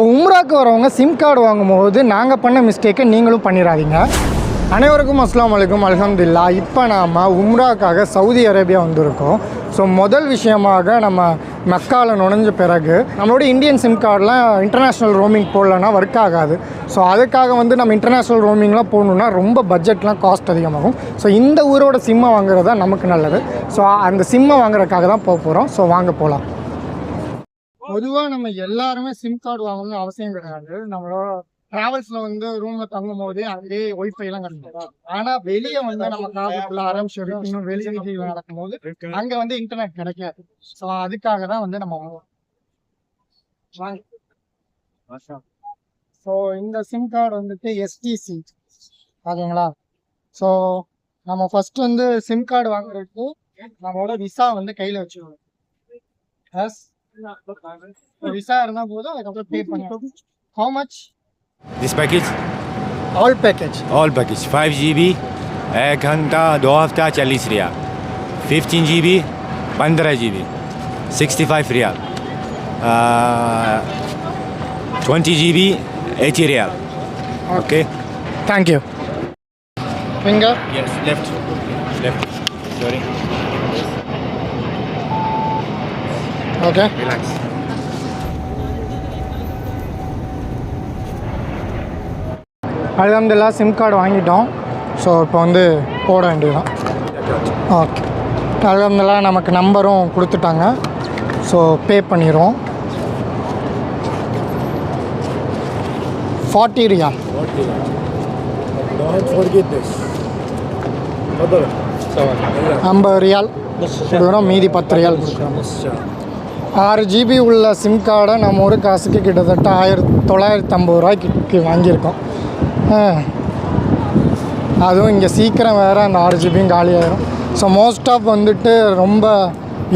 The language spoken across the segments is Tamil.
ஸோ உம்ராக்கு வரவங்க சிம் கார்டு வாங்கும்போது நாங்கள் பண்ண மிஸ்டேக்கை நீங்களும் பண்ணிடாதீங்க அனைவருக்கும் அஸ்லாம் வலைக்கும் அலமதுல்லா இப்போ நாம் உம்ராக்காக சவுதி அரேபியா வந்திருக்கோம். ஸோ முதல் விஷயமாக நம்ம மக்காவில் நுழைஞ்ச பிறகு நம்மளோட இந்தியன் சிம் கார்டெலாம் இன்டர்நேஷ்னல் ரோமிங் போடலன்னா ஒர்க் ஆகாது. ஸோ அதுக்காக வந்து நம்ம இன்டர்நேஷ்னல் ரோமிங்லாம் போகணுன்னா ரொம்ப பட்ஜெட்லாம் காஸ்ட் அதிகமாகும். ஸோ இந்த ஊரோட சிம்மை வாங்குறது தான் நமக்கு நல்லது. ஸோ அந்த சிம்மை வாங்குறதுக்காக தான் போக போகிறோம் ஸோ வாங்க போகலாம் பொதுவாக நம்ம எல்லாருமே சிம் கார்டு வாங்கணும்னு அவசியம் கிடையாது. நம்மளோட டிராவல்ஸ்ல வந்து ரூம்ல தங்கும் போதே அங்கேயே ஒய்ஃபை எல்லாம் கிடைக்கும் ஆனா வெளியே வந்து நம்ம காசுக்குள்ள ஆரம்பிச்சு இன்னும் வெளியே நடக்கும் போது அங்க வந்து இன்டர்நெட் கிடைக்காது. ஸோ அதுக்காக தான் வந்து நம்ம ஸோ இந்த சிம் கார்டு வந்துட்டு எஸ்டிசி ஓகேங்களா ஸோ நம்ம ஃபர்ஸ்ட் வந்து சிம் கார்டு வாங்குறதுக்கு நம்மளோட விசா வந்து கையில வச்சுக்கணும். Yes விசா இருந்தா போதும் அதுக்கப்புறம் பே பண்ணி how much This package, all package all package, 5 GB, एक घंटा दो हफ्ता चालीस रियाल फिफ्टीन जी बी पंद्रह G B sixty five riyal twenty G B eighty riyal okay thank you finger yes left left sorry Okay relax அலமதுல்லா சிம் கார்டு வாங்கிட்டோம். ஸோ இப்போ வந்து போட வேண்டியதுதான். ஓகே அலமதுல்லா நமக்கு நம்பரும் கொடுத்துட்டாங்க. ஸோ பே பண்ணிடுவோம் ஃபார்ட்டி ரியால் ஐம்பது ரியால். மீதி பத்து ரியால். கொடுக்குறோம் ஆறு ஜிபி உள்ள சிம் கார்டை நம்ம ஒரு காசுக்கு கிட்டத்தட்ட ஆயிரத்தி தொள்ளாயிரத்தி ஐம்பது ரூபாய்க்கு வாங்கியிருக்கோம். அதுவும் இங்கே சீக்கிரம் வேறு அந்த ஆறு ஜிபியும் காலியாகிடும் ஸோ மோஸ்ட் ஆஃப் வந்துட்டு ரொம்ப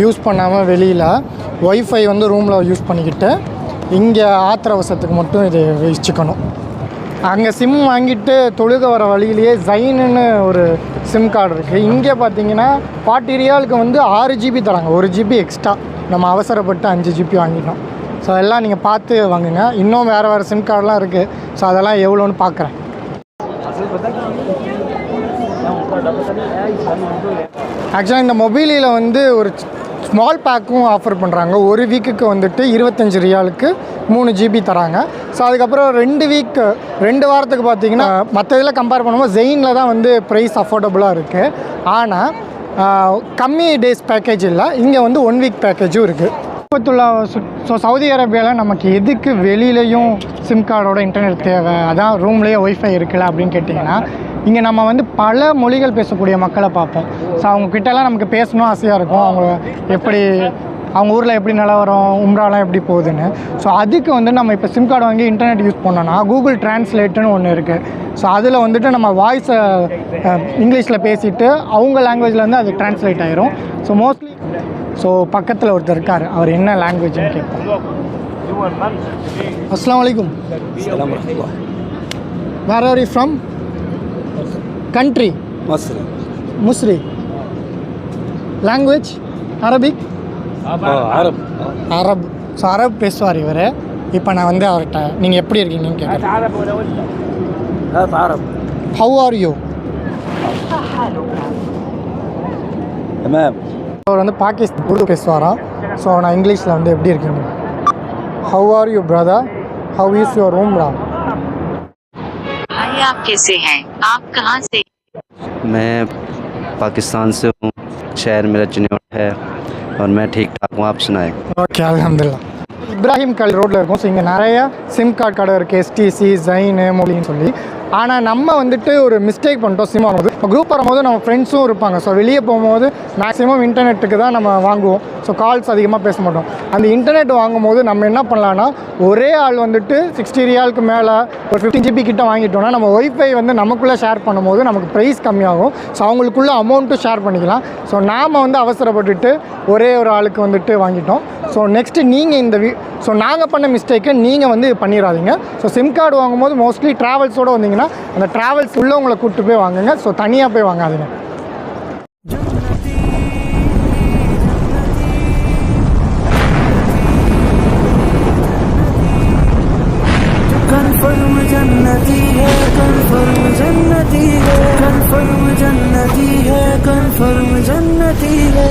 யூஸ் பண்ணாமல் வெளியில் ஒய்ஃபை வந்து ரூமில் யூஸ் பண்ணிக்கிட்டு இங்கே ஆத்திர அவசரத்துக்கு மட்டும் இது வச்சுக்கணும். அங்கே சிம் வாங்கிட்டு தொழுக வர வழியிலேயே ஜைனுன்னு ஒரு சிம் கார்டு இருக்குது இங்கே பார்த்தீங்கன்னா ஃபார்ட்டி ரியாலுக்கு வந்து ஆறு ஜிபி தராங்க. ஒரு ஜிபி எக்ஸ்ட்ரா நம்ம அவசரப்பட்டு அஞ்சு ஜிபி வாங்கிட்டோம். ஸோ எல்லாம் நீங்கள் பார்த்து வாங்குங்க. இன்னும் வேறு வேறு சிம் கார்டெலாம் இருக்குது ஸோ அதெல்லாம் எவ்வளோன்னு பார்க்குறேன் ஆக்சுவலாக இந்த மொபைலில் வந்து ஒரு ஸ்மால் பேக்கும் ஆஃபர் பண்ணுறாங்க ஒரு வீக்குக்கு வந்துட்டு இருபத்தஞ்சி ரியாலுக்கு மூணு ஜிபி தராங்க. ஸோ அதுக்கப்புறம் ரெண்டு வீக் ரெண்டு வாரத்துக்கு பார்த்தீங்கன்னா மற்ற இதில் கம்பேர் பண்ணும்போது ஜெயினில் தான் வந்து ப்ரைஸ் அஃபோர்டபுளாக இருக்குது ஆனால் கம்மி டேஸ் பேக்கேஜ் இல்லை. இங்கே வந்து ஒன் வீக் பேக்கேஜும் இருக்குது இப்போத்துள்ள ஸோ சவுதி அரேபியாவில் நமக்கு எதுக்கு வெளியிலையும் சிம் கார்டோட இன்டர்நெட் தேவை? அதான் ரூம்லேயே ஒய்ஃபை இருக்குல்ல அப்படின்னு கேட்டிங்கன்னா இங்கே நம்ம வந்து பல மொழிகள் பேசக்கூடிய மக்களை பார்ப்போம். ஸோ அவங்க கிட்டலாம் நமக்கு பேசணும் ஆசையாக இருக்கும். அவங்க எப்படி அவங்க ஊரில் எப்படி நிலவரம் உம்ராலாம் எப்படி போகுதுன்னு. ஸோ அதுக்கு வந்து நம்ம இப்போ சிம் கார்டு வாங்கி இன்டர்நெட் யூஸ் பண்ணோன்னா கூகுள் டிரான்ஸ்லேட்டுன்னு ஒன்று இருக்குது ஸோ அதில் வந்துட்டு நம்ம வாய்ஸை இங்கிலீஷில் பேசிவிட்டு அவங்க லாங்குவேஜில் வந்து அது டிரான்ஸ்லேட் ஆயிரும். ஸோ மோஸ்ட்லி ஸோ பக்கத்தில் ஒருத்தர் இருக்கார். அவர் என்ன லாங்குவேஜ்னு கேட்போம். அஸ்லாம் வலைக்கும். Where are you from country Masri Musiri language Arabic Arab. Arab. So Arab பேசுவார் இவர். இப்போ நான் வந்து அவர்கிட்ட நீங்கள் எப்படி இருக்கீங்கன்னு கேட்குறேன் அரப் ஹவு ஆர் யூ அவர் வந்து பாகிஸ்தான் உருது பேசுவாராம் ஸோ நான் இங்கிலீஷில் வந்து எப்படி இருக்கீங்க? How are you brother how is your room ரா आप कैसे हैं? आप कहाँ से? मैं पाकिस्तान से हूँ। शहर मेरा चिन्हट है। और मैं ठीक ठाक हूँ आप सुनाएं ஓகே அலமதுல்லா இப்ராஹிம் கல் ரோட்டில் இருக்கும் ஸோ இங்கே நிறைய சிம் கார்டு கடை இருக்குது எஸ்டிசி ஜைனு மொழின்னு சொல்லி ஆனால் நம்ம வந்துட்டு ஒரு மிஸ்டேக் பண்ணிட்டோம் சிம் வாங்கும்போது இப்போ குரூப் வரும்போது நம்ம ஃப்ரெண்ட்ஸும் இருப்பாங்க ஸோ வெளியே போகும்போது மேக்ஸிமம் இன்டர்நெட்டுக்கு தான் நம்ம வாங்குவோம் ஸோ கால்ஸ் அதிகமாக பேச மாட்டோம். அந்த இன்டர்நெட் வாங்கும்போது நம்ம என்ன பண்ணலான்னா ஒரே ஆள் வந்துட்டு சிக்ஸ்டி ரியாலுக்கு மேலே ஒரு ஃபிஃப்டின் ஜிபி கிட்ட வாங்கிட்டோம்னா நம்ம ஒய்ஃபை வந்து நமக்குள்ளே ஷேர் பண்ணும்போது நமக்கு ப்ரைஸ் கம்மியாகும். ஸோ அவங்களுக்குள்ள அமௌண்ட்டும் ஷேர் பண்ணிக்கலாம். ஸோ நாம் வந்து அவசரப்பட்டுட்டு ஒரே ஒரு ஆளுக்கு வந்துட்டு வாங்கிட்டோம். ஸோ நெக்ஸ்ட்டு நீங்கள் இந்த வீ ஸோ நாங்கள் பண்ண மிஸ்டேக்கை நீங்கள் வந்து பண்ணிடாதீங்க ஸோ சிம் கார்டு வாங்கும்போது மோஸ்ட்லி ட்ராவல்ஸோடு வந்தீங்கன்னா அந்த ட்ராவல்ஸ் உள்ளவங்களை கூப்பிட்டு போய் வாங்குங்க. ஸோ தனியாக போய் வாங்காதீங்க. जन्नती है कन्फर्म जन्नती है कन्फर्म जन्नती है कन्फर्म जन्नती है